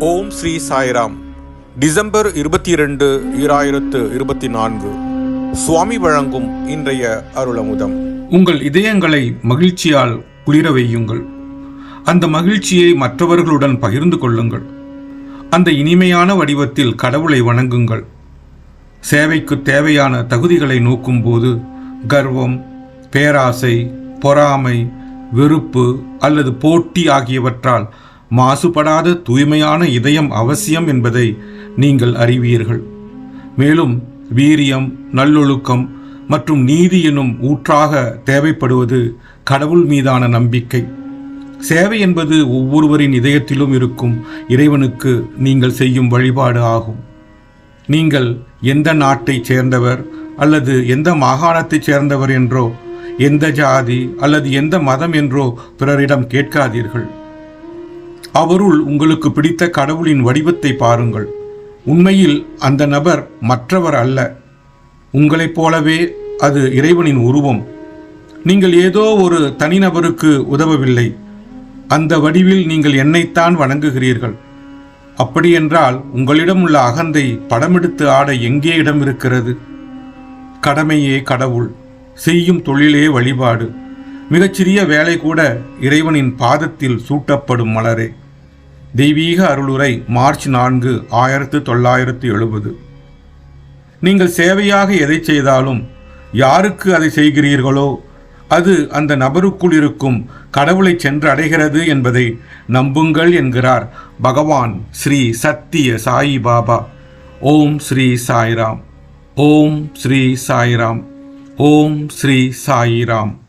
ஓம் Sri Sairam. December இருபத்தி இரண்டு ஈராயிரத்து இருபத்தி நான்கு சுவாமி வழங்கும் இன்றைய அருளமுதம். உங்கள் இதயங்களை மகிழ்ச்சியால் குளிர வையுங்கள். அந்த மகிழ்ச்சியை மற்றவர்களுடன் பகிர்ந்து கொள்ளுங்கள். அந்த இனிமையான வடிவத்தில் கடவுளை வணங்குங்கள். சேவைக்கு தேவையான தகுதிகளை நோக்கும்போது கர்வம் பேராசை பொறாமை வெறுப்பு அல்லது போட்டி ஆகியவற்றால் மாசுபடாத தூய்மையான இதயம் அவசியம் என்பதை நீங்கள் அறிவீர்கள். மேலும் வீரியம் நல்லொழுக்கம் மற்றும் நீதி எனும் ஊற்றாக தேவைப்படுவது கடவுள் மீதான நம்பிக்கை. சேவை என்பது ஒவ்வொருவரின் இதயத்திலும் இருக்கும் இறைவனுக்கு நீங்கள் செய்யும் வழிபாடு ஆகும். நீங்கள் எந்த நாட்டைச் சேர்ந்தவர் அல்லது எந்த மாகாணத்தைச் சேர்ந்தவர் என்றோ எந்த ஜாதி அல்லது எந்த மதம் என்றோ பிறரிடம் கேட்காதீர்கள். அவருள் உங்களுக்கு பிடித்த கடவுளின் வடிவத்தை பாருங்கள். உண்மையில் அந்த நபர் மற்றவர் அல்ல. உங்களைப் போலவே அது இறைவனின் உருவம். நீங்கள் ஏதோ ஒரு தனிநபருக்கு உதவவில்லை. அந்த வடிவில் நீங்கள் என்னைத்தான் வணங்குகிறீர்கள். அப்படியென்றால் உங்களிடம் உள்ள அகந்தை படமெடுத்து ஆட எங்கே இடம் இருக்கிறது கடமையே கடவுள். செய்யும் தொழிலே வழிபாடு. மிகச்சிறிய வேலை கூட இறைவனின் பாதத்தில் சூட்டப்படும் மலரே. தெய்வீக அருளுரை மார்ச் நான்கு ஆயிரத்து தொள்ளாயிரத்து எழுபது. நீங்கள் சேவையாக எதை செய்தாலும் யாருக்கு அதை செய்கிறீர்களோ அது அந்த நபருக்குள் இருக்கும் கடவுளை சென்று அடைகிறது என்பதை நம்புங்கள் என்கிறார் பகவான் ஸ்ரீ சத்திய சாயி பாபா. ஓம் ஸ்ரீ சாய்ராம். ஓம் ஸ்ரீ சாய்ராம். ஓம் ஸ்ரீ சாயிராம்.